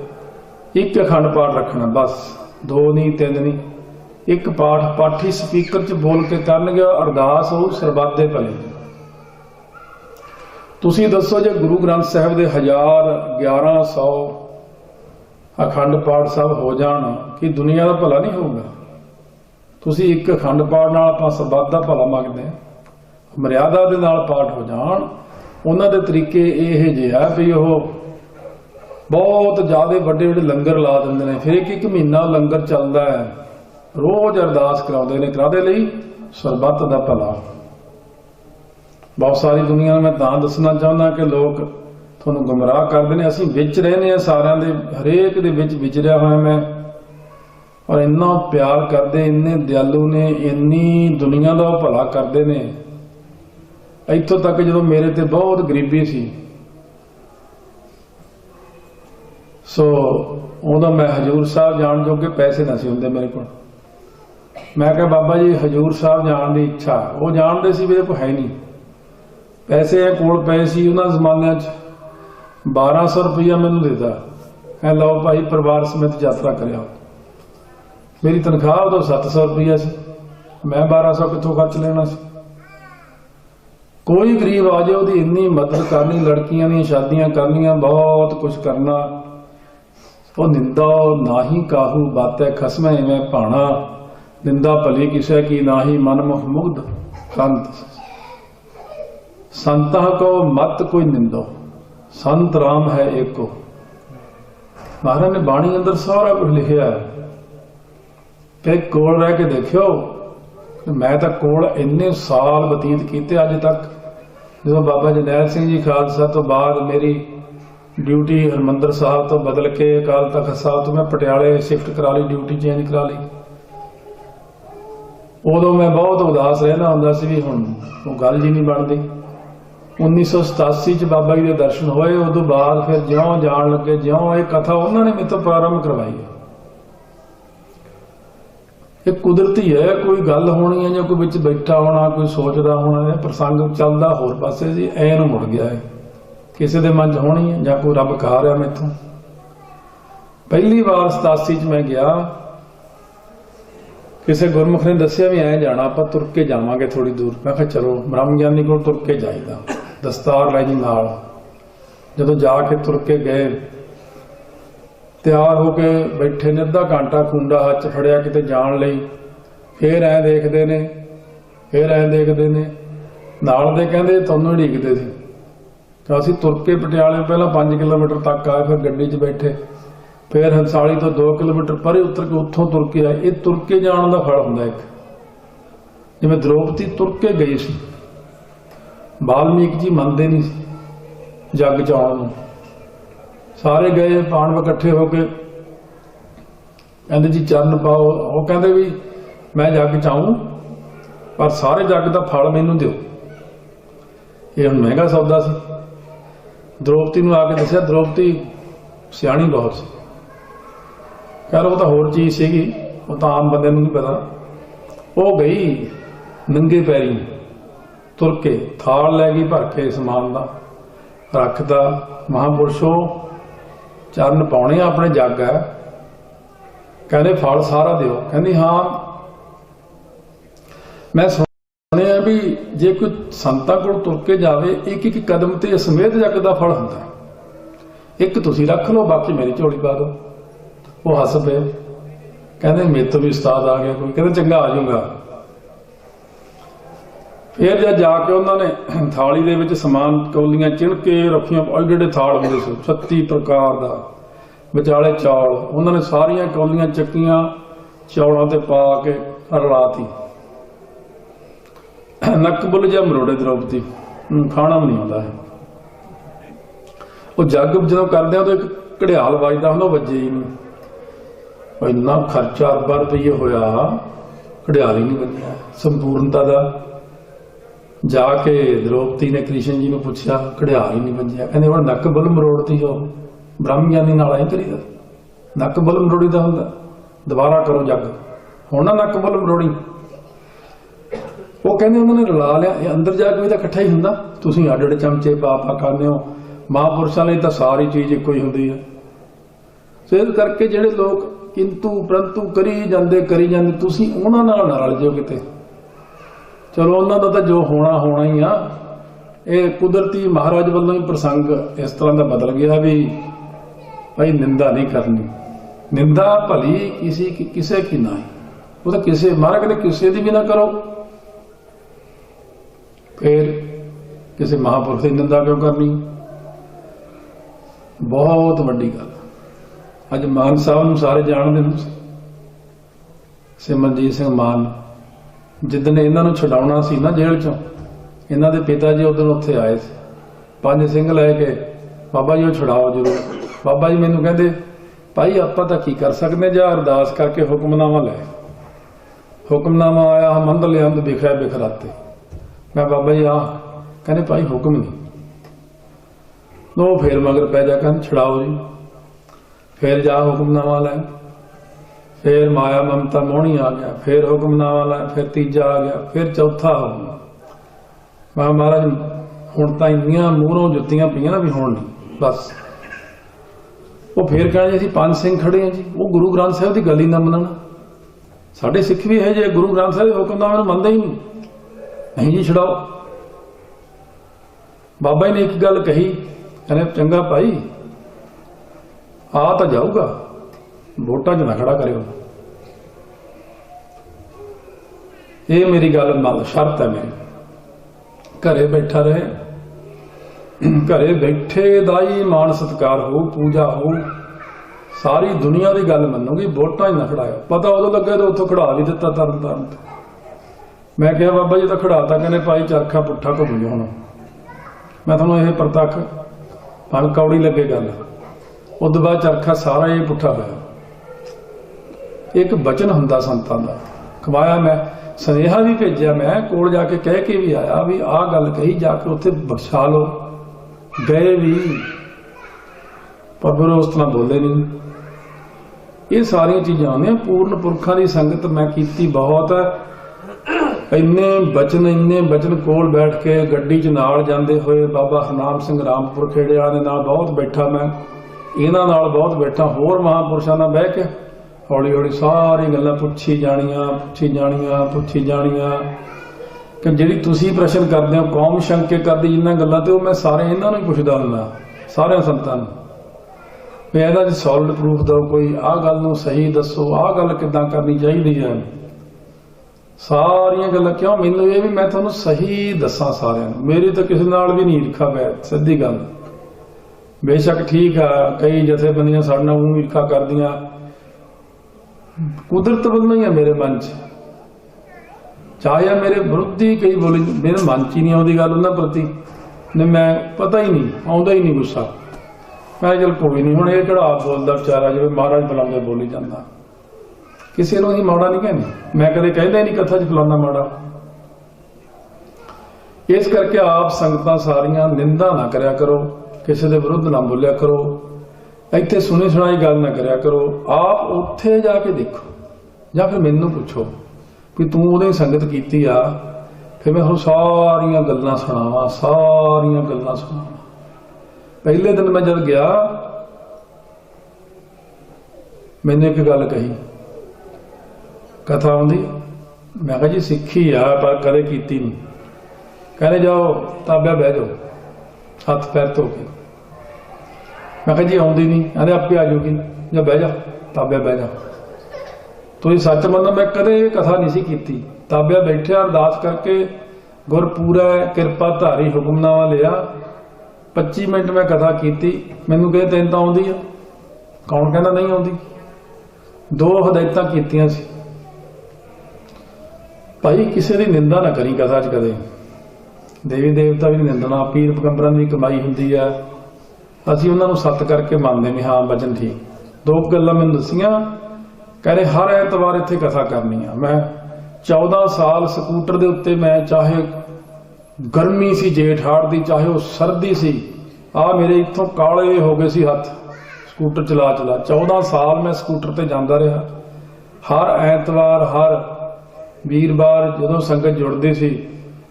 ਇੱਕ ਅਖੰਡ ਪਾਠ ਰੱਖਣਾ, ਬਸ। ਦੋ ਨਹੀਂ, ਤਿੰਨ ਨਹੀਂ। ਇੱਕ ਪਾਠ ਪਾਠੀ ਸਪੀਕਰ 'ਚ ਬੋਲ ਕੇ ਕਰਨਗੇ, ਅਰਦਾਸ ਹੋਊ ਸਰਬੱਤ ਦੇ ਭਲੇ। ਤੁਸੀਂ ਦੱਸੋ ਜੇ ਗੁਰੂ ਗ੍ਰੰਥ ਸਾਹਿਬ ਦੇ 1000 1100 ਅਖੰਡ ਪਾਠ ਸਾਹਿਬ ਹੋ ਜਾਣ, ਕਿ ਦੁਨੀਆ ਦਾ ਭਲਾ ਨਹੀਂ ਹੋਊਗਾ? ਤੁਸੀਂ ਇੱਕ ਅਖੰਡ ਪਾਠ ਨਾਲ ਆਪਾਂ ਸਰਬੱਤ ਦਾ ਭਲਾ ਮੰਗਦੇ ਹਾਂ। ਮਰਿਆਦਾ ਦੇ ਨਾਲ ਪਾਠ ਹੋ ਜਾਣ। ਉਹਨਾਂ ਦੇ ਤਰੀਕੇ ਇਹ ਜਿਹੇ ਆ ਵੀ ਉਹ ਬਹੁਤ ਜ਼ਿਆਦਾ ਵੱਡੇ ਵੱਡੇ ਲੰਗਰ ਲਾ ਦਿੰਦੇ ਨੇ। ਫਿਰ ਇੱਕ ਇੱਕ ਮਹੀਨਾ ਲੰਗਰ ਚੱਲਦਾ ਹੈ। ਰੋਜ਼ ਅਰਦਾਸ ਕਰਾਉਂਦੇ ਨੇ। ਕਰਾਦੇ ਲਈ ਸਰਬੱਤ ਦਾ ਭਲਾ। ਬਹੁਤ ਸਾਰੀ ਦੁਨੀਆ ਨੂੰ ਮੈਂ ਤਾਂ ਦੱਸਣਾ ਚਾਹੁੰਦਾ ਕਿ ਲੋਕ ਤੁਹਾਨੂੰ ਗੁੰਮਰਾਹ ਕਰਦੇ ਨੇ। ਅਸੀਂ ਵਿੱਚ ਰਹਿੰਦੇ ਆ ਸਾਰਿਆਂ ਦੇ, ਹਰੇਕ ਦੇ ਵਿੱਚ ਵਿਚਰਿਆ ਹੋਇਆ ਮੈਂ। ਔਰ ਇੰਨਾ ਪਿਆਰ ਕਰਦੇ, ਇੰਨੇ ਦਿਆਲੂ ਨੇ, ਇੰਨੀ ਦੁਨੀਆ ਦਾ ਉਹ ਭਲਾ ਕਰਦੇ ਨੇ। ਇੱਥੋਂ ਤੱਕ ਜਦੋਂ ਮੇਰੇ ਤੇ ਬਹੁਤ ਗਰੀਬੀ ਸੀ ਸੋ ਉਦੋਂ ਮੈਂ ਹਜੂਰ ਸਾਹਿਬ ਜਾਣ ਜੋਗੇ ਪੈਸੇ ਨਾ ਸੀ ਹੁੰਦੇ ਮੇਰੇ ਕੋਲ। ਮੈਂ ਕਿਹਾ, ਬਾਬਾ ਜੀ, ਹਜੂਰ ਸਾਹਿਬ ਜਾਣ ਦੀ ਇੱਛਾ। ਉਹ ਜਾਣਦੇ ਸੀ ਵੀ ਇਹ ਕੋਲ ਹੈ ਨਹੀਂ। ਪੈਸੇ ਇਹ ਕੋਲ ਪਏ ਸੀ ਉਹਨਾਂ ਜ਼ਮਾਨਿਆਂ 'ਚ। 1200 ਰੁਪਇਆ ਮੈਨੂੰ ਦਿੱਤਾ। ਹੈ ਲਓ ਭਾਈ, ਪਰਿਵਾਰ ਸਮੇਤ ਯਾਤਰਾ ਕਰਿਆ। ਮੇਰੀ ਤਨਖਾਹ ਉਦੋਂ 700 ਰੁਪਇਆ ਸੀ। ਮੈਂ 1200 ਕਿੱਥੋਂ ਖਰਚ ਲੈਣਾ ਸੀ? ਕੋਈ ਗਰੀਬ ਆ ਜਾਏ, ਉਹਦੀ ਇੰਨੀ ਮਦਦ ਕਰਨੀ, ਲੜਕੀਆਂ ਦੀਆਂ ਸ਼ਾਦੀਆਂ ਕਰਨੀਆਂ, ਬਹੁਤ ਕੁਝ ਕਰਨਾ। ਉਹ ਨਿੰਦਾ ਨਾਹੀ ਕਾਹੂ ਬਾਤੈ, ਖਸਮੈ ਐਵੇਂ ਭਾਣਾ। ਨਿੰਦਾ ਭਲੀ ਕਿਸੈ ਕੀ ਨਾਹੀ, ਮਨ ਮੁਖ ਮੁਗਧ ਸੰਤ ਸੰਤਾਂ ਕੋ ਮਤ ਕੋਈ ਨਿੰਦੋ, ਸੰਤ ਰਾਮ ਹੈ ਏਕੋ। ਮਹਾਰਾਜ ਨੇ ਬਾਣੀ ਅੰਦਰ ਸਾਰਾ ਕੁਝ ਲਿਖਿਆ ਹੈ। ਕਿ ਕੋਲ ਰਹਿ ਕੇ ਦੇਖਿਓ ਮੈਂ ਤਾਂ ਕੋਲ ਇੰਨੇ ਸਾਲ ਬਤੀਤ ਕੀਤੇ ਅੱਜ ਤੱਕ। ਜਦੋਂ ਬਾਬਾ ਜਨੈਲ ਸਿੰਘ ਜੀ ਖਾਲਸਾ ਤੋਂ ਬਾਅਦ ਮੇਰੀ ਡਿਊਟੀ ਹਰਮੰਦਰ ਸਾਹਿਬ ਤੋਂ ਬਦਲ ਕੇ ਅਕਾਲ ਤਖਤ ਸਾਹਿਬ ਤੋਂ ਮੈਂ ਪਟਿਆਲੇ ਸ਼ਿਫਟ ਕਰਾ ਲਈ, ਡਿਊਟੀ ਚੇਂਜ ਕਰਾ ਲਈ। ਉਦੋਂ ਮੈਂ ਬਹੁਤ ਉਦਾਸ ਰਹਿਣਾ ਹੁੰਦਾ ਸੀ ਵੀ ਹੁਣ ਉਹ ਗੱਲ ਜੀ ਨਹੀਂ ਬਣਦੀ। 1987 ਚ ਬਾਬਾ ਜੀ ਦੇ ਦਰਸ਼ਨ ਹੋਏ ਉਦੋਂ ਬਾਅਦ ਫਿਰ ਜਿਉਂ ਜਾਣ ਲੱਗੇ, ਜਿਉਂ ਇਹ ਕਥਾ ਉਹਨਾਂ ਨੇ ਮੇਰੇ ਤੋਂ ਪ੍ਰਾਰੰਭ ਕਰਵਾਈ। ਇਹ ਕੁਦਰਤੀ ਹੈ, ਕੋਈ ਗੱਲ ਹੋਣੀ ਹੈ ਜਾਂ ਕੋਈ ਵਿੱਚ ਬੈਠਾ ਹੋਣਾ, ਕੋਈ ਸੋਚਦਾ ਹੋਣਾ, ਇਹ ਪ੍ਰਸੰਗ ਚੱਲਦਾ ਹੋਰ ਪਾਸੇ ਸੀ, ਐ ਨੂੰ ਮੁੜ ਗਿਆ ਹੈ ਕਿਸੇ ਦੇ ਮਨ 'ਚ ਹੋਣੀ ਹੈ ਜਾਂ ਕੋਈ ਰੱਬ ਕਹਾ ਰਿਹਾ ਮੈਥੋਂ? ਪਹਿਲੀ ਵਾਰ 87 ਚ ਮੈਂ ਗਿਆ। ਕਿਸੇ ਗੁਰਮੁਖ ਨੇ ਦੱਸਿਆ ਵੀ ਐ ਜਾਣਾ, ਆਪਾਂ ਤੁਰ ਕੇ ਜਾਵਾਂਗੇ ਥੋੜੀ ਦੂਰ। ਮੈਂ ਕਿਹਾ, ਚਲੋ ਬ੍ਰਹਮ ਗਿਆਨੀ ਕੋਲ ਤੁਰ ਕੇ ਜਾਈਦਾ। ਦਸਤਾਰ ਲੈ ਜੀ ਨਾਲ। ਜਦੋਂ ਜਾ ਕੇ ਤੁਰ ਕੇ ਗਏ, ਤਿਆਰ ਹੋ ਕੇ ਬੈਠੇ ਨੇ, ਅੱਧਾ ਘੰਟਾ ਕੁੰਡਾ ਹੱਥ ਫੜਿਆ ਕਿਤੇ ਜਾਣ ਲਈ। ਫੇਰ ਐ ਦੇਖਦੇ ਨੇ, ਫੇਰ ਐ ਦੇਖਦੇ ਨੇ। ਨਾਲ ਦੇ ਕਹਿੰਦੇ, ਤੁਹਾਨੂੰ ਹੀ ਢੀਕਦੇ ਸੀ। ਤਾਂ ਅਸੀਂ ਤੁਰ ਕੇ ਪਟਿਆਲੇ ਪਹਿਲਾਂ 5 ਕਿਲੋਮੀਟਰ ਤੱਕ ਆਏ, ਫਿਰ ਗੱਡੀ 'ਚ ਬੈਠੇ। ਫਿਰ ਹੰਸਾਲੀ ਤੋਂ 2 ਕਿਲੋਮੀਟਰ ਪਰੇ ਉਤਰ ਕੇ ਉੱਥੋਂ ਤੁਰ ਕੇ ਆਏ। ਇਹ ਤੁਰ ਕੇ ਜਾਣ ਦਾ ਫਲ ਹੁੰਦਾ ਇੱਕ। ਜਿਵੇਂ ਦ੍ਰੋਪਦੀ ਤੁਰ ਕੇ ਗਈ ਸੀ ਬਾਲਮੀਕ ਜੀ ਮੰਨਦੇ ਨਹੀਂ ਸੀ ਜੱਗ ਚ ਆਉਣ ਨੂੰ। ਸਾਰੇ ਗਏ, ਪਾਂਡਵ ਇਕੱਠੇ ਹੋ ਕੇ। ਕਹਿੰਦੇ ਜੀ ਚਰਨ ਪਾਓ। ਉਹ ਕਹਿੰਦੇ ਵੀ ਮੈਂ ਜੱਗ ਚਾਹੂੰ ਪਰ ਸਾਰੇ ਜੱਗ ਦਾ ਫਲ ਮੈਨੂੰ ਦਿਓ। ਇਹ ਹੁਣ ਮਹਿੰਗਾ ਸੌਦਾ ਸੀ। ਦ੍ਰੋਪਦੀ ਨੂੰ ਆ ਕੇ ਦੱਸਿਆ, ਦ੍ਰੋਪਦੀ ਸਿਆਣੀ ਬਹੁਤ ਸੀ। ਕਹਿੰਦਾ ਉਹ ਤਾਂ ਹੋਰ ਚੀਜ਼ ਸੀਗੀ, ਉਹ ਤਾਂ ਆਮ ਬੰਦੇ ਨੂੰ ਨਹੀਂ ਪਤਾ। ਉਹ ਗਈ ਨੰਗੇ ਪੈਰੀ, ਤੁਰ ਕੇ ਥਾਲ ਲੈ ਗਈ ਭਰ ਕੇ ਸਮਾਨ ਦਾ, ਰੱਖਦਾ ਮਹਾਪੁਰਸ਼ੋ ਚਰਨ ਪਾਉਣੇ ਆ, ਆਪਣੇ ਜੱਗ ਹੈ। ਕਹਿੰਦੇ, ਫਲ ਸਾਰਾ ਦਿਓ। ਕਹਿੰਦੀ, ਹਾਂ। ਮੈਂ ਸੁਣਿਆ ਵੀ ਜੇ ਕੋਈ ਸੰਤਾਂ ਕੋਲ ਤੁਰ ਕੇ ਜਾਵੇ, ਇੱਕ ਇੱਕ ਕਦਮ ਤੇ ਸਮੇਤ ਜੱਗ ਦਾ ਫਲ ਹੁੰਦਾ ਇੱਕ ਤੁਸੀਂ ਰੱਖ ਲਓ, ਬਾਕੀ ਮੇਰੀ ਝੋਲੀ ਪਾ ਦਿਓ। ਉਹ ਹੱਸ ਪਏ। ਕਹਿੰਦੇ, ਮੇਰੇ ਤੋਂ ਵੀ ਉਸਤਾਦ ਆ ਗਿਆ ਕੋਈ। ਕਹਿੰਦੇ, ਚੰਗਾ, ਆ ਜਾਊਗਾ। ਫਿਰ ਜਦ ਜਾ ਕੇ ਉਹਨਾਂ ਨੇ ਥਾਲੀ ਦੇ ਵਿੱਚ ਸਮਾਨ, ਕੌਲੀਆਂ ਚਿਣ ਕੇ ਰੱਖੀਆਂ ਐਡੇ ਐਡੇ ਥਾਲ ਹੁੰਦੇ ਸੀ 36 ਪ੍ਰਕਾਰ ਦਾ, ਵਿਚਾਲੇ ਚੌਲ, ਉਹਨਾਂ ਨੇ ਸਾਰੀਆਂ ਕੌਲੀਆਂ ਚੱਕੀਆਂ, ਚੌਲਾਂ ਤੇ ਪਾ ਕੇ ਰਲਾਤੀ। ਨੱਕ ਬੁੱਲ ਜਾਂ ਮਰੋੜੇ ਦ੍ਰੋਪਦੀ ਨੂੰ ਖਾਣਾ ਵੀ ਨਹੀਂ ਆਉਂਦਾ ਹੈ ਉਹ ਜੱਗ ਜਦੋਂ ਕਰਦੇ ਆ ਤਾਂ ਇੱਕ ਘੜਿਆਲ ਵੱਜਦਾ ਹੁੰਦਾ ਵੱਜੇ ਹੀ ਨਹੀਂ। ਇੰਨਾ ਖਰਚਾ ਅਰਬਾਂ ਰੁਪਏ ਹੋਇਆ, ਘੜਿਆਲ ਹੀ ਨਹੀਂ ਵੱਜਿਆ। ਸੰਪੂਰਨਤਾ ਦਾ ਜਾ ਕੇ ਦ੍ਰੋਪਦੀ ਨੇ ਕ੍ਰਿਸ਼ਨ ਜੀ ਨੂੰ ਪੁੱਛਿਆ, ਘੜਿਆਲ ਹੀ ਨਹੀਂ ਵੱਜਿਆ। ਕਹਿੰਦੇ, ਹੁਣ ਨੱਕ ਬੁੱਲ ਮਰੋੜਤੀ ਉਹ ਬ੍ਰਹਮ ਗਿਆਨੀ ਨਾਲ ਐ ਕਰੀਦਾ। ਨੱਕ ਬੁੱਲ ਮਰੋੜੀ ਦਾ ਹੁੰਦਾ। ਦੁਬਾਰਾ ਕਰੋ ਜੱਗ। ਹੁਣ ਨਾ ਨੱਕ ਬੁੱਲ ਮਰੋੜੀ। ਉਹ ਕਹਿੰਦੇ ਉਹਨਾਂ ਨੇ ਰਲਾ ਲਿਆ। ਇਹ ਅੰਦਰ ਜਾ ਕੇ ਵੀ ਤਾਂ ਇਕੱਠਾ ਹੀ ਹੁੰਦਾ। ਤੁਸੀਂ ਅੱਡ ਅੱਡ ਚਮਚੇ ਪਾ ਪਾ ਹੋ। ਮਹਾਂਪੁਰਸ਼ਾਂ ਲਈ ਤਾਂ ਸਾਰੀ ਚੀਜ਼ ਇੱਕੋ ਹੀ ਹੁੰਦੀ ਹੈ। ਸੋ ਇਸ ਕਰਕੇ ਜਿਹੜੇ ਲੋਕ ਕਿੰਤੂ ਪ੍ਰੰਤੂ ਕਰੀ ਜਾਂਦੇ ਕਰੀ ਜਾਂਦੇ, ਤੁਸੀਂ ਉਹਨਾਂ ਨਾਲ ਨਾ ਰਲ ਜਿਓ ਕਿਤੇ। ਚਲੋ, ਉਹਨਾਂ ਦਾ ਤਾਂ ਜੋ ਹੋਣਾ ਹੋਣਾ ਹੀ ਆ। ਇਹ ਕੁਦਰਤੀ ਮਹਾਰਾਜ ਵੱਲੋਂ ਹੀ ਪ੍ਰਸੰਗ ਇਸ ਤਰ੍ਹਾਂ ਦਾ ਬਦਲ ਗਿਆ ਵੀ ਭਾਈ ਨਿੰਦਾ ਨਹੀਂ ਕਰਨੀ। ਨਿੰਦਾ ਭਲੀ ਕਿਸੇ ਕੀ ਕਿਸੇ ਕੀ ਨਾ ਉਹ ਤਾਂ ਕਿਸੇ ਮਹਾਰਾਜ ਕਹਿੰਦੇ ਕਿਸੇ ਦੀ ਵੀ ਨਾ ਕਰੋ। ਫਿਰ ਕਿਸੇ ਮਹਾਪੁਰਖ ਦੀ ਨਿੰਦਾ ਕਿਉਂ ਕਰਨੀ? ਬਹੁਤ ਵੱਡੀ ਗੱਲ। ਅੱਜ ਮਾਨ ਸਾਹਿਬ ਨੂੰ ਸਾਰੇ ਜਾਣਦੇ ਨੇ ਤੁਸੀਂ। ਸਿਮਰਜੀਤ ਸਿੰਘ ਮਾਨ ਜਿੱਦਣ ਇਹਨਾਂ ਨੂੰ ਛਡਾਉਣਾ ਸੀ ਨਾ ਜੇਲ੍ਹ ਚੋਂ, ਇਹਨਾਂ ਦੇ ਪਿਤਾ ਜੀ ਉਦੋਂ ਉੱਥੇ ਆਏ ਸੀ। ਪੰਜ ਸਿੰਘ ਲੈ ਕੇ, ਬਾਬਾ ਜੀ ਉਹ ਛਡਾਓ ਜਰੂਰ। ਬਾਬਾ ਜੀ ਮੈਨੂੰ ਕਹਿੰਦੇ, ਭਾਈ, ਆਪਾਂ ਤਾਂ ਕੀ ਕਰ ਸਕਦੇ ਜਾਂ ਅਰਦਾਸ ਕਰਕੇ ਹੁਕਮਨਾਮਾ ਲੈ ਹੁਕਮਨਾਮਾ ਆਇਆ ਹਮੰਦ ਲਿਆਂਦ ਵਿਖਿਆ ਬਿਖਰਾਤੇ। ਮੈਂ ਬਾਬਾ ਜੀ ਆ ਕਹਿੰਦੇ ਭਾਈ ਹੁਕਮ ਨਹੀਂ। ਨੋ ਫੇਰ ਮਗਰ ਪੈ ਜਾ ਕਹਿੰਦੇ, ਛਡਾਓ ਜੀ। ਫੇਰ ਜਾ ਹੁਕਮਨਾਮਾ ਲੈ ਫੇਰ ਮਾਇਆ ਮਮਤਾ ਮੋਹਣੀ ਆ ਗਿਆ, ਫੇਰ ਹੁਕਮਨਾਮਾ ਲੈ ਫਿਰ ਤੀਜਾ ਆ ਗਿਆ, ਫਿਰ ਚੌਥਾ ਆ ਗਿਆ। ਮੈਂ ਮਹਾਰਾਜ, ਹੁਣ ਤਾਂ ਇੰਨੀਆਂ ਮੂਹਰੋਂ ਜੁੱਤੀਆਂ ਪਈਆਂ ਨਾ ਵੀ ਹੋਣ ਨਹੀਂ, ਬਸ। ਉਹ ਫੇਰ ਕਹਿੰਦੇ ਅਸੀਂ ਪੰਜ ਸਿੰਘ ਖੜੇ ਆ ਜੀ, ਉਹ ਗੁਰੂ ਗ੍ਰੰਥ ਸਾਹਿਬ ਦੀ ਗੱਲ ਹੀ ਨਾ। ਮੰਨਣਾ ਸਾਡੇ ਸਿੱਖ ਵੀ ਹੈ ਜੇ ਗੁਰੂ ਗ੍ਰੰਥ ਸਾਹਿਬ ਦੇ ਹੁਕਮਨਾਮੇ ਨੂੰ ਮੰਨਦੇ ਹੀ ਨਹੀਂ। ਨਹੀਂ ਜੀ ਛਡਾਓ। ਬਾਬਾ ਜੀ ਨੇ ਇੱਕ ਗੱਲ ਕਹੀ, ਕਹਿੰਦੇ, ਚੰਗਾ ਭਾਈ, ਆ ਤਾਂ ਜਾਊਗਾ। ਵੋਟਾਂ 'ਚ ਨਾ ਖੜਾ ਕਰਿਓ। ਇਹ ਮੇਰੀ ਗੱਲ ਨਾਲ ਸ਼ਰਤ ਹੈ ਮੇਰੀ। ਘਰੇ ਬੈਠਾ ਰਹੇ। ਘਰੇ ਬੈਠੇ ਦਾ ਹੀ ਮਾਣ ਸਤਕਾਰ ਹੋ, ਪੂਜਾ ਹੋ। ਸਾਰੀ ਦੁਨੀਆ ਦੀ ਗੱਲ ਮੰਨੂਗੀ, ਵੋਟਾਂ 'ਚ ਨਾ ਖੜਾਇਓ। ਪਤਾ ਉਦੋਂ ਲੱਗਾ ਤਾਂ ਉੱਥੋਂ ਖੜਾ ਵੀ ਦਿੱਤਾ ਤਰਨ ਤਾਰਨ ਮੈਂ ਕਿਹਾ, ਬਾਬਾ ਜੀ ਤਾਂ ਖੜਾਤਾ, ਕਹਿੰਦੇ ਭਾਈ ਚਰਖਾ ਪੁੱਠਾ ਘੁੰਮ ਜਾਣਾ ਮੈਂ ਤੁਹਾਨੂੰ ਇਹ ਪ੍ਰਤੱਖ, ਭਾਵੇਂ ਕੌੜੀ ਲੱਗੇ ਗੱਲ। ਉਸ ਤੋਂ ਬਾਅਦ ਚਰਖਾ ਸਾਰਾ ਹੀ ਪੁੱਠਾ ਹੋਇਆ। ਇੱਕ ਬਚਨ ਹੁੰਦਾ ਸੰਤਾਂ ਦਾ। ਕਮਾਇਆ ਮੈਂ, ਸੁਨੇਹਾ ਵੀ ਭੇਜਿਆ ਮੈਂ, ਕੋਲ ਜਾ ਕੇ ਕਹਿ ਕੇ ਵੀ ਆਇਆ ਵੀ ਆਹ ਗੱਲ ਕਹੀ, ਜਾ ਕੇ ਉੱਥੇ ਬਖਸ਼ਾ ਲੋ ਗਏ ਵੀ। ਪਰ ਫਿਰ ਉਸ ਤਰ੍ਹਾਂ ਬੋਲੇ ਨਹੀਂ ਇਹ ਸਾਰੀਆਂ ਚੀਜ਼ਾਂ ਨੇ ਪੂਰਨ ਪੁਰਖਾਂ ਦੀ ਸੰਗਤ ਮੈਂ ਕੀਤੀ ਬਹੁਤ ਇੰਨੇ ਬਚਨ ਇੰਨੇ ਬਚਨ ਕੋਲ ਬੈਠ ਕੇ ਗੱਡੀ 'ਚ ਨਾਲ ਜਾਂਦੇ ਹੋਏ ਬਾਬਾ ਹਰਨਾਮ ਸਿੰਘ ਰਾਮਪੁਰ ਖੇੜਿਆਂ ਦੇ ਨਾਲ ਬਹੁਤ ਬੈਠਾ ਮੈਂ। ਇਹਨਾਂ ਨਾਲ ਬਹੁਤ ਬੈਠਾ, ਹੋਰ ਮਹਾਪੁਰਸ਼ਾਂ ਨਾਲ ਬਹਿ ਕੇ ਹੌਲੀ ਹੌਲੀ ਸਾਰੀ ਗੱਲਾਂ ਪੁੱਛੀ ਜਾਣੀਆਂ ਪੁੱਛੀ ਜਾਣੀਆਂ ਪੁੱਛੀ ਜਾਣੀਆਂ। ਕਿ ਜਿਹੜੀ ਤੁਸੀਂ ਪ੍ਰਸ਼ਨ ਕਰਦੇ ਹੋ, ਕੌਮ ਸ਼ੰਕੇ ਕਰਦੀ, ਜਿੰਨਾਂ ਗੱਲਾਂ ਤੇ ਉਹ ਮੈਂ ਸਾਰੇ ਇਹਨਾਂ ਨੂੰ ਹੀ ਪੁੱਛਦਾ ਹੁੰਦਾ, ਸਾਰਿਆਂ ਸੰਤਾਂ ਨੂੰ। ਵੀ ਇਹਦਾ ਜੀ ਸੋਲਿਡ ਪ੍ਰੂਫ ਦਿਓ ਕੋਈ, ਆਹ ਗੱਲ ਨੂੰ ਸਹੀ ਦੱਸੋ, ਆਹ ਗੱਲ ਕਿੱਦਾਂ ਕਰਨੀ ਚਾਹੀਦੀ ਹੈ। ਸਾਰੀਆਂ ਗੱਲਾਂ ਕਿਉਂ? ਮੈਨੂੰ ਇਹ ਵੀ ਮੈਂ ਤੁਹਾਨੂੰ ਸਹੀ ਦੱਸਾਂ ਸਾਰਿਆਂ ਨੂੰ। ਮੇਰੀ ਤਾਂ ਕਿਸੇ ਨਾਲ ਵੀ ਨਹੀਂ ਈਰਖਾ ਪੈ ਸਿੱਧੀ ਗੱਲ। ਬੇਸ਼ੱਕ ਠੀਕ ਆ, ਕਈ ਜਥੇਬੰਦੀਆਂ ਸਾਡੇ ਨਾਲ ਉਹ ਈਰਖਾ ਕਰਦੀਆਂ। ਕੁਦਰਤ ਵੱਲੋਂ ਹੀ ਆ ਮੇਰੇ ਮਨ 'ਚ। ਚਾਹੇ ਮੇਰੇ ਵਿਰੁੱਧੀ ਕਈ ਬੋਲੀ ਮੇਰੇ ਮਨ 'ਚ ਹੀ ਨਹੀਂ ਆਉਂਦੀ ਗੱਲ ਉਹਨਾਂ ਪ੍ਰਤੀ। ਨੇ ਮੈਂ ਪਤਾ ਹੀ ਨਹੀਂ, ਆਉਂਦਾ ਹੀ ਨਹੀਂ ਗੁੱਸਾ। ਮੈਂ ਚਲ ਕੋਈ ਨਹੀਂ, ਹੁਣ ਇਹ ਕਿਹੜਾ ਆਪ ਬੋਲਦਾ ਵਿਚਾਰਾ, ਜਿਵੇਂ ਮਹਾਰਾਜ ਬੁਲਾਉਂਦੇ ਬੋਲੀ ਜਾਂਦਾ। ਕਿਸੇ ਨੂੰ ਅਸੀਂ ਮਾੜਾ ਨਹੀਂ ਕਹਿੰਦੇ। ਮੈਂ ਕਦੇ ਕਹਿੰਦਾ ਹੀ ਨਹੀਂ ਕਥਾ ਚ ਫਲਾਨਾ ਮਾੜਾ। ਇਸ ਕਰਕੇ ਆਪ ਸੰਗਤਾਂ ਸਾਰੀਆਂ ਨਿੰਦਾ ਨਾ ਕਰਿਆ ਕਰੋ, ਕਿਸੇ ਦੇ ਵਿਰੁੱਧ ਨਾ ਬੋਲਿਆ ਕਰੋ, ਇੱਥੇ ਸੁਣੀ ਸੁਣਾਈ ਗੱਲ ਨਾ ਕਰਿਆ ਕਰੋ, ਆਪ ਉੱਥੇ ਜਾ ਕੇ ਦੇਖੋ, ਜਾਂ ਫਿਰ ਮੈਨੂੰ ਪੁੱਛੋ ਵੀ ਤੂੰ ਉਹਦੇ ਸੰਗਤ ਕੀਤੀ ਆ, ਫਿਰ ਮੈਂ ਤੁਹਾਨੂੰ ਸਾਰੀਆਂ ਗੱਲਾਂ ਸੁਣਾਵਾਂ, ਸਾਰੀਆਂ ਗੱਲਾਂ ਸੁਣਾਵਾਂ। ਪਹਿਲੇ ਦਿਨ ਮੈਂ ਜਦ ਗਿਆ ਮੈंने ਇੱਕ ਗੱਲ ਕਹੀ ਕਥਾ ਆਉਂਦੀ, ਮੈਂ ਕਿਹਾ ਜੀ ਸਿੱਖੀ ਆ, ਪਰ ਕਦੇ ਕੀਤੀ ਨਹੀਂ। ਕਹਿੰਦੇ ਜਾਓ, ਤਾਬਿਆ ਬਹਿ ਜਾਓ, ਹੱਥ ਪੈਰ ਧੋ ਕੇ। ਮੈਂ ਕਿਹਾ ਜੀ ਆਉਂਦੀ ਨਹੀਂ, ਕਹਿੰਦੇ ਆਪੇ ਆ ਜਾਊਗੀ। ਜਾਂ ਬਹਿ ਜਾ, ਤਾਬਿਆ ਬਹਿ ਜਾ। ਤੁਸੀਂ ਸੱਚ ਮੰਨੋ, ਮੈਂ ਕਦੇ ਇਹ ਕਥਾ ਨਹੀਂ ਸੀ ਕੀਤੀ। ਤਾਬਿਆ ਬੈਠਿਆ, ਅਰਦਾਸ ਕਰਕੇ ਗੁਰ ਪੂਰਾ ਕਿਰਪਾ ਧਾਰੀ ਹੁਕਮਨਾਮਾ ਲਿਆ। 25 ਮਿੰਟ ਮੈਂ ਕਥਾ ਕੀਤੀ, ਮੈਨੂੰ ਕਹਿੰਦੇ ਤੈਨੂੰ ਤਾਂ ਆਉਂਦੀ ਆ। ਕੌਣ ਕਹਿੰਦਾ ਨਹੀਂ ਆਉਂਦੀ? ਦੋ ਹਦਾਇਤਾਂ ਕੀਤੀਆਂ ਸੀ। ਭਾਈ, ਕਿਸੇ ਦੀ ਨਿੰਦਾ ਨਾ ਕਰੀ ਕਥਾ 'ਚ ਕਦੇ। ਦੇਵੀ ਦੇਵਤਾ ਵੀ ਨਹੀਂ ਨਿੰਦਣਾ। ਪੀਰ ਪਗੰਬਰਾਂ ਦੀ ਕਮਾਈ ਹੁੰਦੀ ਆ। ਅਸੀਂ ਉਹਨਾਂ ਨੂੰ ਸੱਤ ਕਰਕੇ ਮੰਨਦੇ ਵੀ ਹਾਂ, ਬਚਨ ਠੀਕ। ਦੋ ਗੱਲਾਂ ਮੈਨੂੰ ਦੱਸੀਆਂ। ਕਹਿੰਦੇ, ਹਰ ਐਤਵਾਰ ਇੱਥੇ ਕਥਾ ਕਰਨੀ ਆ। ਮੈਂ 14 ਸਾਲ ਸਕੂਟਰ ਦੇ ਉੱਤੇ ਮੈਂ, ਚਾਹੇ ਗਰਮੀ ਸੀ, ਜੇਠ ਹਾੜ ਦੀ, ਚਾਹੇ ਉਹ ਸਰਦੀ ਸੀ ਆ ਮੇਰੇ ਇੱਥੋਂ ਕਾਲੇ ਹੋ ਗਏ ਸੀ ਹੱਥ। ਸਕੂਟਰ ਚਲਾ ਚਲਾ 14 ਸਾਲ ਮੈਂ ਸਕੂਟਰ ਤੇ ਜਾਂਦਾ ਰਿਹਾ। ਹਰ ਐਤਵਾਰ, ਹਰ ਵੀਰਵਾਰ ਜਦੋਂ ਸੰਗਤ ਜੁੜਦੀ ਸੀ,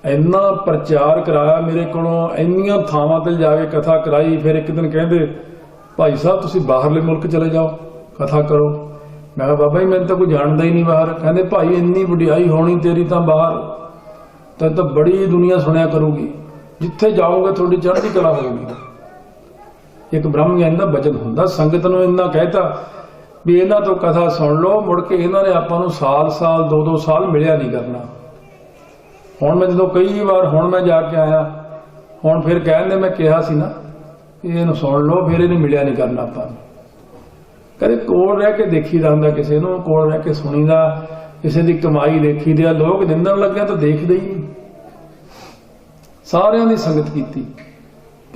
ਇੰਨਾ ਪ੍ਰਚਾਰ ਕਰਾਇਆ ਮੇਰੇ ਕੋਲੋਂ, ਇੰਨੀਆਂ ਥਾਵਾਂ ਤੇ ਜਾ ਕੇ ਕਥਾ ਕਰਾਈ, ਫਿਰ ਇੱਕ ਦਿਨ ਕਹਿੰਦੇ, ਭਾਈ ਸਾਹਿਬ, ਤੁਸੀਂ ਬਾਹਰਲੇ ਮੁਲਕ ਚਲੇ ਜਾਓ, ਕਥਾ ਕਰੋ। ਮੈਂ ਕਿਹਾ, ਬਾਬਾ ਜੀ, ਮੈਨੂੰ ਤਾਂ ਕੋਈ ਜਾਣਦਾ ਹੀ ਨਹੀਂ ਬਾਹਰ। ਕਹਿੰਦੇ, ਭਾਈ, ਇੰਨੀ ਵਡਿਆਈ ਹੋਣੀ ਤੇਰੀ ਤਾਂ ਬਾਹਰ ਤਾਂ ਤਾਂ ਬੜੀ ਦੁਨੀਆ ਸੁਣਿਆ ਕਰੂਗੀ। ਜਿੱਥੇ ਜਾਓਗੇ, ਤੁਹਾਡੀ ਚੜ੍ਹਦੀ ਕਲਾ ਹੋਊਗੀ ਇੱਕ ਬ੍ਰਹਮ ਗਿਆਨ ਦਾ ਬਚਨ ਹੁੰਦਾ, ਸੰਗਤ ਨੂੰ ਇੰਨਾ ਕਹਿਤਾ ਵੀ ਇਹਨਾਂ ਤੋਂ ਕਥਾ ਸੁਣ ਲਓ, ਮੁੜ ਕੇ ਇਹਨਾਂ ਨੇ ਆਪਾਂ ਨੂੰ ਸਾਲ-ਸਾਲ ਦੋ-ਦੋ ਸਾਲ ਮਿਲਿਆ ਨਹੀਂ ਕਰਨਾ। ਹੁਣ ਮੈਂ ਜਦੋਂ ਕਈ ਵਾਰ ਹੁਣ ਮੈਂ ਜਾ ਕੇ ਆਇਆ, ਹੁਣ ਫਿਰ ਕਹਿੰਦੇ ਮੈਂ ਕਿਹਾ ਸੀ ਨਾ, ਵੀ ਇਹਨੂੰ ਸੁਣ ਲਓ, ਫਿਰ ਇਹਨੂੰ ਮਿਲਿਆ ਨਹੀਂ ਕਰਨਾ ਆਪਾਂ ਨੂੰ। ਕਦੇ ਕੋਲ ਰਹਿ ਕੇ ਦੇਖੀਦਾ ਹੁੰਦਾ ਕਿਸੇ ਨੂੰ, ਕੋਲ ਰਹਿ ਕੇ ਸੁਣੀਦਾ ਕਿਸੇ ਦੀ ਕਮਾਈ ਦੇਖੀਦੀ ਆ, ਲੋਕ ਨਿੰਦਣ ਲੱਗਿਆ ਤਾਂ ਦੇਖਦੇ ਹੀ ਨਹੀਂ। ਸਾਰਿਆਂ ਦੀ ਸੰਗਤ ਕੀਤੀ।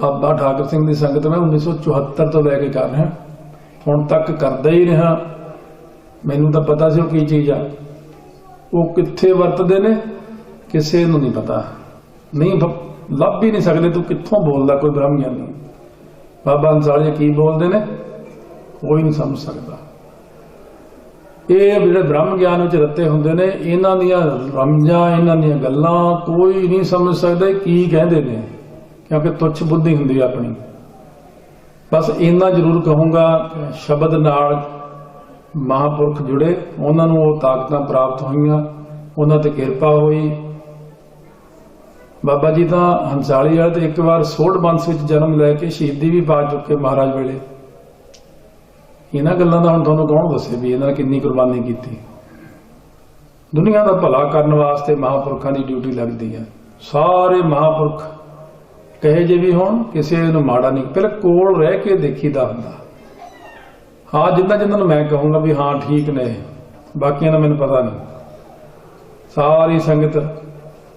ਬਾਬਾ ਠਾਕਰ ਸਿੰਘ ਦੀ ਸੰਗਤ ਮੈਂ 1974 ਤੋਂ ਲੈ ਕੇ ਕਰ ਰਿਹਾ। ਹੁਣ ਤੱਕ ਕਰਦਾ ਹੀ ਰਿਹਾ। ਮੈਨੂੰ ਤਾਂ ਪਤਾ ਸੀ ਉਹ ਕੀ ਚੀਜ਼ ਆ। ਉਹ ਕਿੱਥੇ ਵਰਤਦੇ ਨੇ, ਕਿਸੇ ਨੂੰ ਨਹੀਂ ਪਤਾ। ਨਹੀਂ ਲੱਭ ਹੀ ਨਹੀਂ ਸਕਦੇ ਤੂੰ ਕਿੱਥੋਂ ਬੋਲਦਾ, ਕੋਈ ਬ੍ਰਹਮ ਗਿਆਨੀ ਬਾਬਾ ਅੰਸਾਰੀ ਕੀ ਬੋਲਦੇ ਨੇ? ਕੋਈ ਨਹੀਂ ਸਮਝ ਸਕਦਾ। ਇਹ ਜਿਹੜੇ ਬ੍ਰਹਮ ਗਿਆਨ ਵਿੱਚ ਰੱਤੇ ਹੁੰਦੇ ਨੇ, ਇਹਨਾਂ ਦੀਆਂ ਰਮਜਾਂ, ਇਹਨਾਂ ਦੀਆਂ ਗੱਲਾਂ, ਕੋਈ ਨਹੀਂ ਸਮਝ ਸਕਦਾ ਕੀ ਕਹਿੰਦੇ ਨੇ। ਕਿਉਂਕਿ ਤੁੱਛ ਬੁੱਧੀ ਹੁੰਦੀ ਆਪਣੀ। ਬਸ ਇੰਨਾ ਜ਼ਰੂਰ ਕਹੂੰਗਾ, ਸ਼ਬਦ ਨਾਲ ਮਹਾਪੁਰਖ ਜੁੜੇ, ਉਹਨਾਂ ਨੂੰ ਉਹ ਤਾਕਤਾਂ ਪ੍ਰਾਪਤ ਹੋਈਆਂ, ਉਹਨਾਂ ਤੇ ਕਿਰਪਾ ਹੋਈ। ਬਾਬਾ ਜੀ ਤਾਂ ਹੰਸਾਲੀ ਵਾਲੇ ਤੇ ਇੱਕ ਵਾਰ ਸੋਢ ਬੰਸ ਵਿੱਚ ਜਨਮ ਲੈ ਕੇ ਸ਼ਹੀਦੀ ਵੀ ਪਾ ਚੁੱਕੇ ਮਹਾਰਾਜ ਵੇਲੇ। ਇਹਨਾਂ ਗੱਲਾਂ ਦਾ ਹੁਣ ਤੁਹਾਨੂੰ ਕੌਣ ਦੱਸੇ ਵੀ ਇਹਨਾਂ ਨੇ ਕਿੰਨੀ ਕੁਰਬਾਨੀ ਕੀਤੀ? ਦੁਨੀਆ ਦਾ ਭਲਾ ਕਰਨ ਵਾਸਤੇ ਮਹਾਪੁਰਖਾਂ ਦੀ ਡਿਊਟੀ ਲੱਗਦੀ ਹੈ ਸਾਰੇ ਮਹਾਪੁਰਖ ਕਹੇ ਜੇ ਵੀ ਹੋਣ, ਕਿਸੇ ਨੂੰ ਮਾੜਾ ਨਹੀਂ। ਪਹਿਲਾਂ ਕੋਲ ਰਹਿ ਕੇ ਦੇਖੀਦਾ ਹੁੰਦਾ। ਹਾਂ, ਜਿੰਨਾ ਜਿੰਨਾ ਨੂੰ ਮੈਂ ਕਹੂੰਗਾ ਵੀ ਹਾਂ, ਠੀਕ ਨੇ। ਬਾਕੀਆਂ ਦਾ ਮੈਨੂੰ ਪਤਾ ਨਹੀਂ। ਸਾਰੀ ਸੰਗਤ,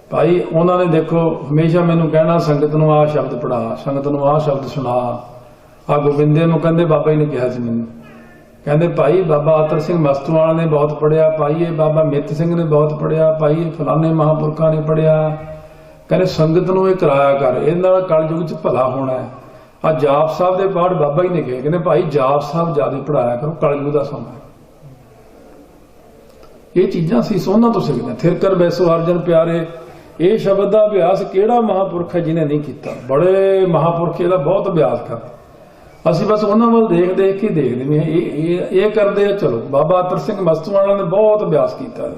ਭਾਈ, ਉਹਨਾਂ ਨੇ ਦੇਖੋ, ਹਮੇਸ਼ਾ ਮੈਨੂੰ ਕਹਿਣਾ, ਸੰਗਤ ਨੂੰ ਆਹ ਸ਼ਬਦ ਪੜਾ ਸੰਗਤ ਨੂੰ ਆਹ ਸ਼ਬਦ ਸੁਣਾ। ਆ ਗੋਬਿੰਦੇ ਨੂੰ ਕਹਿੰਦੇ, ਬਾਬਾ ਜੀ ਨੇ ਕਿਹਾ ਸੀ ਮੈਨੂੰ। ਕਹਿੰਦੇ, ਭਾਈ, ਬਾਬਾ ਆਤਰ ਸਿੰਘ ਮਸਤੂਆਲ ਨੇ ਬਹੁਤ ਪੜਿਆ ਭਾਈ, ਇਹ ਬਾਬਾ ਮਿੱਤ ਸਿੰਘ ਨੇ ਬਹੁਤ ਪੜਿਆ ਭਾਈ, ਇਹ ਫਲਾਣੇ ਮਹਾਂਪੁਰਖਾਂ ਨੇ ਪੜਿਆ ਕਹਿੰਦੇ ਸੰਗਤ ਨੂੰ ਇਹ ਕਰਾਇਆ ਕਰ ਇਹ ਨਾਲ ਕਲਯੁਗ ਚ ਭਲਾ ਹੋਣਾ ਹੈ। ਆ ਜਾਪ ਸਾਹਿਬ ਦੇ ਪਾਠ ਬਾਬਾ ਜੀ ਨੇ ਕਹੇ, ਕਹਿੰਦੇ ਭਾਈ ਜਾਪ ਸਾਹਿਬ ਜ਼ਿਆਦਾ ਪੜਾਇਆ ਕਰੋ, ਕਲਯੁਗ ਦਾ ਸਮਾਂ ਹੈ। ਇਹ ਚੀਜ਼ਾਂ ਸੀ ਸੋਨਾ ਤੋਂ ਸਿੱਖਦੇ ਹਾਂ। ਥਿਰ ਬੈਸੋ ਅਰਜਨ ਪਿਆਰੇ, ਇਹ ਸ਼ਬਦ ਦਾ ਅਭਿਆਸ ਕਿਹੜਾ ਮਹਾਪੁਰਖ ਹੈ ਜਿਨੇ ਨਹੀਂ ਕੀਤਾ? ਬੜੇ ਮਹਾਪੁਰਖ ਇਹਦਾ ਬਹੁਤ ਅਭਿਆਸ ਕਰਦੇ। ਅਸੀਂ ਬਸ ਉਹਨਾਂ ਵੱਲ ਦੇਖ ਦੇਖ ਕੇ ਦੇਖਦੇ ਵੀ ਇਹ ਇਹ ਕਰਦੇ ਆ, ਚਲੋ। ਬਾਬਾ ਅਤਰ ਸਿੰਘ ਮਸਤੂਆਣਾ ਨੇ ਬਹੁਤ ਅਭਿਆਸ ਕੀਤਾ। ਹੈ